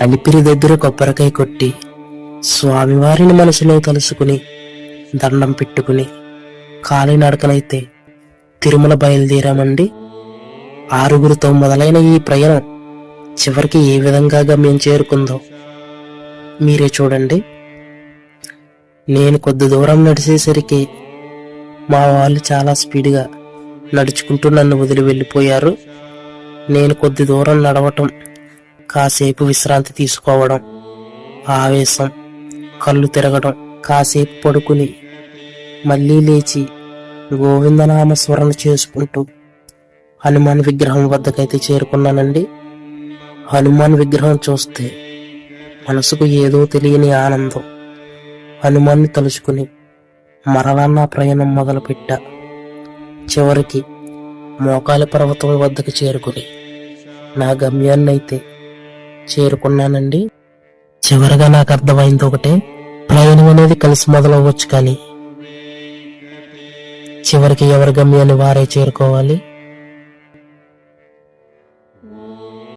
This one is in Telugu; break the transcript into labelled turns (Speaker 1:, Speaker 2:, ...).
Speaker 1: అలిపిరి దగ్గర కొబ్బరికాయ కొట్టి స్వామివారిని మనసులో తలుసుకుని దండం పెట్టుకుని కాలినడకనైతే తిరుమల బయలుదేరామండి. ఆరుగురితో మొదలైన ఈ ప్రయాణం చివరికి ఏ విధంగా గమ్యం చేరుకుందో మీరే చూడండి. నేను కొద్ది దూరం నడిచేసరికి మా వాళ్ళు చాలా స్పీడ్గా నడుచుకుంటూ నన్ను వదిలి వెళ్ళిపోయారు. నేను కొద్ది దూరం నడవటం కాసేపు విశ్రాంతి తీసుకోవడం ఆవేశం కళ్ళు తిరగడం కాసేపు పడుకుని మళ్ళీ లేచి గోవిందనామ స్మరణ చేసుకుంటూ హనుమాన్ విగ్రహం వద్దకైతే చేరుకున్నానండి. హనుమాన్ విగ్రహం చూస్తే మనసుకు ఏదో తెలియని ఆనందం. హనుమాన్ని తలుచుకుని మరలా నా ప్రయాణం మొదలుపెట్టా. చివరికి మోకాలి పర్వతం వద్దకు చేరుకుని నా గమ్యాన్ని అయితే చేరుకున్నానండి. చివరిగా నాకు అర్థమైంది ఒకటే ప్రయాణం అనేది కలిసి మొదలవ్వచ్చు కానీ. చివరికి ఎవరి గమ్యాన్ని వారే చేరుకోవాలి?